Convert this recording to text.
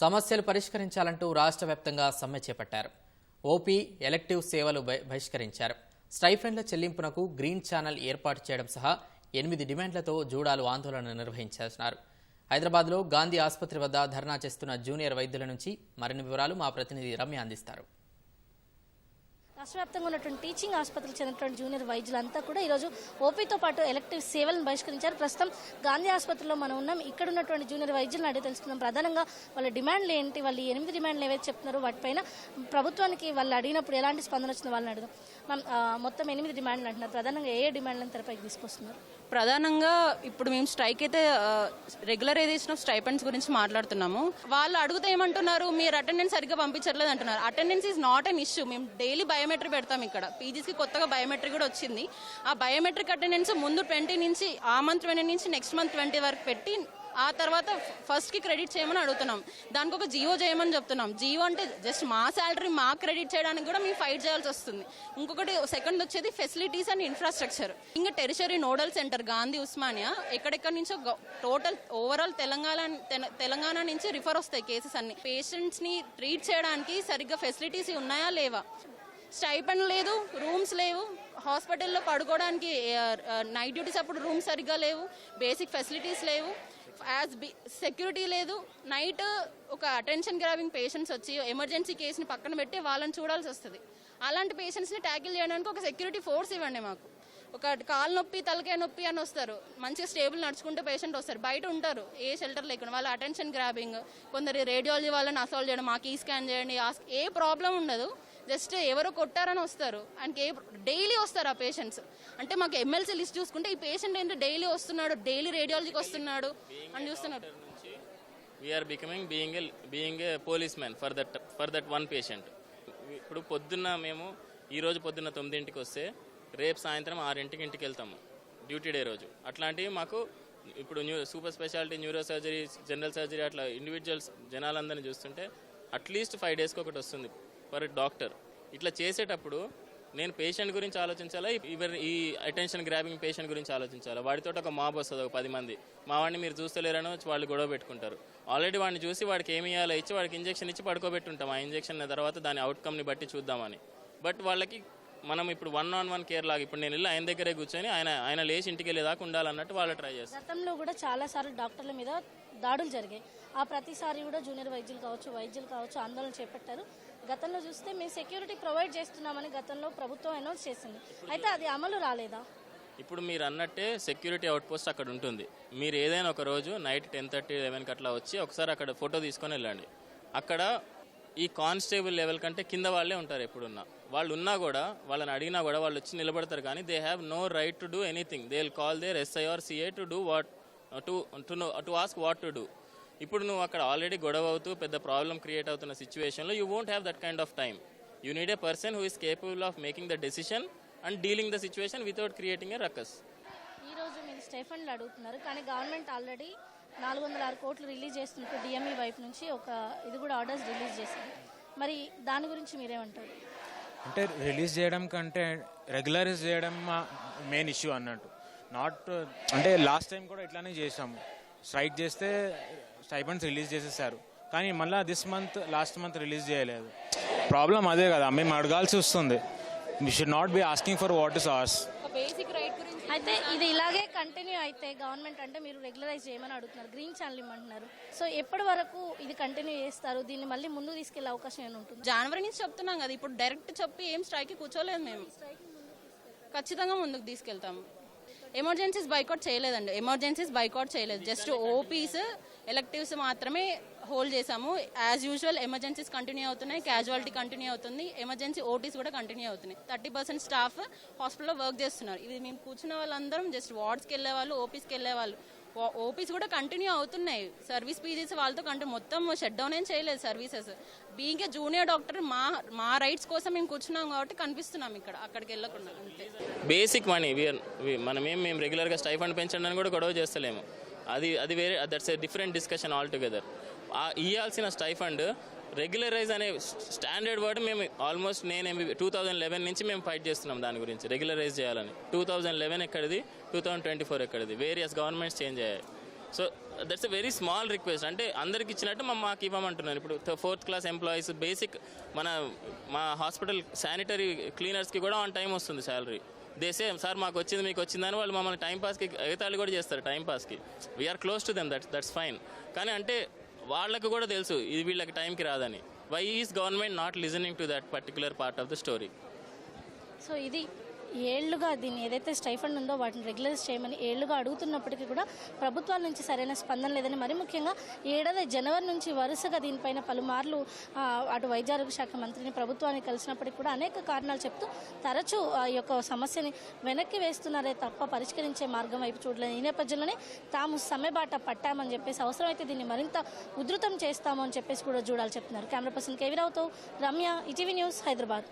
సమస్యలు పరిష్కరించాలంటూ రాష్ట్ర వ్యాప్తంగా సమ్మె చేపట్టారు. ఓపీ ఎలక్టివ్ సేవలు బహిష్కరించారు. స్టైఫెండ్ల చెల్లింపునకు గ్రీన్ ఛానల్ ఏర్పాటు చేయడం సహా ఎనిమిది డిమాండ్లతో జూడాలు ఆందోళన నిర్వహించేస్తున్నారు. హైదరాబాద్లో గాంధీ ఆసుపత్రి వద్ద ధర్నా చేస్తున్న జూనియర్ వైద్యుల నుంచి మరిన్ని వివరాలు మా ప్రతినిధి రమ్య అందిస్తారు. రాష్ట్ర వ్యాప్తంగా ఉన్నటువంటి టీచింగ్ ఆసుపత్రికి చెందినటువంటి జూనియర్ వైద్యులంతా కూడా ఈరోజు ఓపీతో పాటు ఎలక్టివ్ సేవలను బహిష్కరించారు. ప్రస్తుతం గాంధీ ఆసుపత్రిలో మనం ఉన్నాం. ఇక్కడ ఉన్నటువంటి జూనియర్ వైద్యులను అడిగి తెలుసుకుందాం. ప్రధానంగా వాళ్ళ డిమాండ్లు ఏంటి? వాళ్ళు ఎనిమిది డిమాండ్లు ఏవైతే చెప్తున్నారో వాటిపైన ప్రభుత్వానికి వాళ్ళు అడిగినప్పుడు ఎలాంటి స్పందన వచ్చిందో వాళ్ళని అడుగుదాం. మొత్తం ఎనిమిది డిమాండ్లు అంటున్నారు. ప్రధానంగా ఏ ఏ డిమాండ్లను తెరపైకి తీసుకొస్తున్నారు? ప్రధానంగా ఇప్పుడు మేము స్ట్రైక్ అయితే రెగ్యులరైజేషన్ ఆఫ్ స్టైపెండ్స్ గురించి మాట్లాడుతున్నాము. వాళ్ళు అడిగితే ఏమంటున్నారు మీరు అటెండెన్స్ సరిగ్గా పంపించట్లేదు అంటున్నారు. Attendance is not an issue మేము డైలీ బయోమెట్రిక్ పెడతాం ఇక్కడ. పీజీస్కి కొత్తగా బయోమెట్రిక్ కూడా వచ్చింది. ఆ బయోమెట్రిక్ అటెండెన్స్ ముందు ట్వంటీ నుంచి ఆ మంత్ ట్వంటీ నుంచి నెక్స్ట్ మంత్ ట్వంటీ వరకు పెట్టి ఆ తర్వాత ఫస్ట్కి క్రెడిట్ చేయమని అడుగుతున్నాం. దానికి ఒక జియో చేయమని చెప్తున్నాం. జియో అంటే జస్ట్ మా శాలరీ మా క్రెడిట్ చేయడానికి కూడా మేము ఫైట్ చేయాల్సి వస్తుంది. ఇంకొకటి సెకండ్ వచ్చేది ఫెసిలిటీస్ అండ్ ఇన్ఫ్రాస్ట్రక్చర్. ఇంకా tertiary nodal centre Gandhi Osmania ఎక్కడెక్కడి నుంచో టోటల్ ఓవరాల్ తెలంగాణ తెలంగాణ నుంచి రిఫర్ వస్తాయి కేసెస్ అన్ని. పేషెంట్స్ని ట్రీట్ చేయడానికి సరిగ్గా ఫెసిలిటీస్ ఉన్నాయా లేవా? స్టైపెండ్ లేదు రూమ్స్ లేవు. హాస్పిటల్లో పడుకోవడానికి నైట్ డ్యూటీస్ అప్పుడు రూమ్స్ సరిగ్గా లేవు. బేసిక్ ఫెసిలిటీస్ లేవు. యాజ్ బి సెక్యూరిటీ లేదు. నైట్ ఒక అటెన్షన్ గ్రావింగ్ పేషెంట్స్ వచ్చి ఎమర్జెన్సీ కేసుని పక్కన పెట్టి వాళ్ళని చూడాల్సి వస్తుంది. అలాంటి పేషెంట్స్ని ట్యాకిల్ చేయడానికి ఒక సెక్యూరిటీ ఫోర్స్ ఇవ్వండి మాకు. ఒక కాలు నొప్పి తలకాయ నొప్పి అని వస్తారు. మంచిగా స్టేబుల్ నడుచుకుంటే పేషెంట్ వస్తారు. బయట ఉంటారు. ఏ షెల్టర్ లేకుండా వాళ్ళ అటెన్షన్ గ్రాబింగ్ కొందరు రేడియాలజీ వాళ్ళని అసాల్వ్ చేయడం మాకు ఈ స్కాన్ చేయండి ఏ ప్రాబ్లం ఉండదు. జస్ట్ ఎవరో కొట్టారని వస్తారు. అండ్ ఏ డైలీ వస్తారు ఆ పేషెంట్స్. అంటే మాకు ఎమ్మెల్సీ లిస్ట్ చూసుకుంటే ఈ పేషెంట్ ఏంటి డైలీ వస్తున్నాడు డైలీ రేడియాలజీకి వస్తున్నాడు అని చూస్తున్నాడు. We're becoming being being a policeman for that for that one patient ఇప్పుడు పొద్దున్న మేము ఈ రోజు పొద్దున్న తొమ్మిదింటికి వస్తే రేపు సాయంత్రం ఆరింటికి ఇంటికి వెళ్తాము డ్యూటీ డే రోజు. అట్లాంటివి మాకు ఇప్పుడు new super speciality neuro surgery general surgery అట్లా ఇండివిజువల్స్ జనాలందరినీ చూస్తుంటే అట్లీస్ట్ ఫైవ్ డేస్కి ఒకటి వస్తుంది. For doctor. ఇట్లా చేసేటప్పుడు నేను పేషెంట్ గురించి ఆలోచించాలా? ఇవరి ఈ అటెన్షన్ గ్రాబింగ్ పేషెంట్ గురించి ఆలోచించాలా? వాడితో ఒక మాబ్ వస్తుంది ఒక పది మంది. మా వాడిని మీరు చూస్తలేరని వాళ్ళు గొడవ పెట్టుకుంటారు. ఆల్రెడీ వాడిని చూసి వాడికి ఏమి ఇవ్వాలో ఇచ్చి వాడికి ఇంజెక్షన్ ఇచ్చి పడుకోబెట్టుంటాం. ఆ ఇంజెక్షన్ తర్వాత దాని అవుట్కమ్ని బట్టి చూద్దామని. బట్ వాళ్ళకి మనం ఇప్పుడు వన్ ఆన్ వన్ కేర్ లాగా ఇప్పుడు నేను వెళ్ళి ఆయన దగ్గరే కూర్చొని ఆయన ఆయన లేచి ఇంటికి వెళ్ళేదాకా ఉండాలన్నట్టు వాళ్ళు ట్రై చేస్తారు. గతంలో కూడా చాలా సార్లు డాక్టర్ల మీద దాడులు జరిగాయి. ఆ ప్రతిసారి కూడా జూనియర్ వైద్యులు కావచ్చు వైద్యులు కావచ్చు ఆందోళన చేపట్టారు. గతంలో చూస్తే మేము సెక్యూరిటీ ప్రొవైడ్ చేస్తున్నామని గతంలో ప్రభుత్వం అనౌన్స్ చేసింది. అయితే అది అమలు రాలేదా? ఇప్పుడు మీరు అన్నట్టే సెక్యూరిటీ అవుట్పోస్ట్ అక్కడ ఉంటుంది. మీరు ఏదైనా ఒక రోజు నైట్ టెన్ థర్టీ లెవెన్కి అట్లా వచ్చి ఒకసారి అక్కడ ఫోటో తీసుకొని వెళ్ళండి. అక్కడ ఈ కానిస్టేబుల్ లెవెల్ కంటే కింద వాళ్ళే ఉంటారు ఎప్పుడున్నా. వాళ్ళు ఉన్నా కూడా వాళ్ళని అడిగినా కూడా వాళ్ళు వచ్చి నిలబడతారు కానీ they have no right to do anything they will call their SIR CA to do what to to to ask what to do ఇప్పుడు నువ్వు అక్కడ ఆల్రెడీ గొడవ అవుతూ పెద్ద ప్రాబ్లం క్రియేట్ అవుతున్న సిచ్యువేషన్లో you won't have that kind of time you need a person who is capable of making the decision and dealing the situation without creating a ruckus ఈ రోజు మీరు స్టైఫండ్లు అడుగుతున్నారు. కానీ గవర్నమెంట్ ఆల్రెడీ నాలుగు వందల ఆరు కోట్లు రిలీజ్ చేస్తున్నట్టు డిఎంఈ వైపు నుంచి ఒక ఇది కూడా ఆర్డర్స్ రిలీజ్ చేసింది. మరి దాని గురించి మీరేమంటారు? అంటే రిలీజ్ చేయడం కంటే రెగ్యులరైజ్ చేయడం మెయిన్ ఇష్యూ అన్నట్టు. నాట్ అంటే లాస్ట్ టైం కూడా ఇట్లానే చేసాము స్ట్రైక్ చేస్తే స్టైపెండ్స్ రిలీజ్ చేసేసారు. కానీ మళ్ళీ this month last month release చేయలేదు. ప్రాబ్లం అదే కదా మేము అడగాల్సి వస్తుంది. We should not be asking for what is ours basic right గురించి అయితే ఇది ఇలాగే కంటిన్యూ అయితే గవర్నమెంట్ అంటే మీరు రెగ్యులరైజ్ చేయమని అడుగుతున్నారు గ్రీన్ ఛానల్ ఇమ్మంటున్నారు. సో ఎప్పటి వరకు ఇది కంటిన్యూ చేస్తారు? దీన్ని మళ్ళీ ముందుకు తీసుకెళ్ళే అవకాశం ఏమైనా ఉంటుంది? జనవరి నుంచి చెప్తున్నాం కదా ఇప్పుడు డైరెక్ట్ చెప్పి ఏం స్ట్రైక్ కూర్చోలేదు మేము. ఖచ్చితంగా ముందుకు తీసుకెళ్తాము. ఎమర్జెన్సీస్ బైకౌట్ చేయలేదండి. ఎమర్జెన్సీస్ బైకౌట్ చేయలేదు. జస్ట్ ఓపీస్ ఎలక్టివ్స్ మాత్రమే హోల్డ్ చేసాము యాజ్ యూజువల్ ఎమర్జెన్సీస్ కంటిన్యూ అవుతున్నాయి. క్యాజువాలిటీ కంటిన్యూ అవుతుంది. ఎమర్జెన్సీ ఓటీస్ కూడా కంటిన్యూ అవుతున్నాయి. థర్టీ పర్సెంట్ స్టాఫ్ హాస్పిటల్లో వర్క్ చేస్తున్నారు. ఇది మేము కూర్చున్న వాళ్ళందరం జస్ట్ వార్డ్స్కి వెళ్ళే వాళ్ళు ఓపీస్కి వెళ్ళే వాళ్ళు. ఓపీస్ కూడా కంటిన్యూ అవుతున్నాయి. సర్వీస్ పీజీస్ వాళ్ళతో కంటే మొత్తం షట్ డౌన్ ఏం చేయలేదు services being a junior doctor మా మా రైట్స్ కోసం మేము కూర్చున్నాం కాబట్టి కనిపిస్తున్నాం ఇక్కడ అక్కడికి వెళ్ళకుండా అంతే. బేసిక్ మనీ వీఆర్ మనమేం మేము రెగ్యులర్గా స్టైఫండ్ పెంచడానికి కూడా గొడవ చేస్తలేము. అది అది వేరే that's a different discussion altogether ఇవ్వాల్సిన స్టైఫండ్ రెగ్యులరైజ్ అనే స్టాండర్డ్ వర్డ్ మేము ఆల్మోస్ట్ నేను టూ థౌజండ్ లెవెన్ నుంచి మేము ఫైట్ చేస్తున్నాం దాని గురించి రెగ్యులరైజ్ చేయాలని. టూ థౌజండ్ లెవెన్ ఎక్కడిది? టూ థౌజండ్ ట్వంటీ ఫోర్ ఎక్కడిది? వేరియస్ గవర్నమెంట్స్ చేంజ్ అయ్యాయి. So that's a very small request అంటే అందరికి ఇచ్చినట్టు మా మాకు ఇవ్వమంటున్నారు. ఇప్పుడు ఫోర్త్ క్లాస్ ఎంప్లాయీస్ బేసిక్ మన మా హాస్పిటల్ శానిటరీ క్లీనర్స్కి కూడా ఆన్ టైం వస్తుంది శాలరీ దేసే సార్ మాకు వచ్చింది మీకు వచ్చిందని వాళ్ళు మమ్మల్ని టైం పాస్కి ఎగతాళి కూడా చేస్తారు time పాస్కి we're close to them that's that's fine కానీ అంటే వాళ్ళకు కూడా తెలుసు ఇది వీళ్ళకి టైంకి రాదని. Why is government not listening to that particular part of the story so ఇది ఏళ్ళుగా దీన్ని ఏదైతే స్టైఫండ్ ఉందో వాటిని రెగ్యులైజ్ చేయమని ఏళ్ళుగా అడుగుతున్నప్పటికీ కూడా ప్రభుత్వాల నుంచి సరైన స్పందన లేదని మరి ముఖ్యంగా ఏడాది జనవరి నుంచి వరుసగా దీనిపైన పలుమార్లు అటు వైద్య ఆరోగ్య శాఖ మంత్రిని ప్రభుత్వాన్ని కలిసినప్పటికీ కూడా అనేక కారణాలు చెప్తూ తరచూ ఆ యొక్క సమస్యని వెనక్కి వేస్తున్నారే తప్ప పరిష్కరించే మార్గం వైపు చూడలేదు ఈ నేపథ్యంలోనే తాము సమ్మెబాట పట్టామని చెప్పేసి అవసరమైతే దీన్ని మరింత ఉధృతం చేస్తాము అని చెప్పేసి కూడా చూడాలి చెప్తున్నారు. కెమెరా పర్సన్ కేవీరావుతో రమ్య ఈటీవీ న్యూస్ హైదరాబాద్.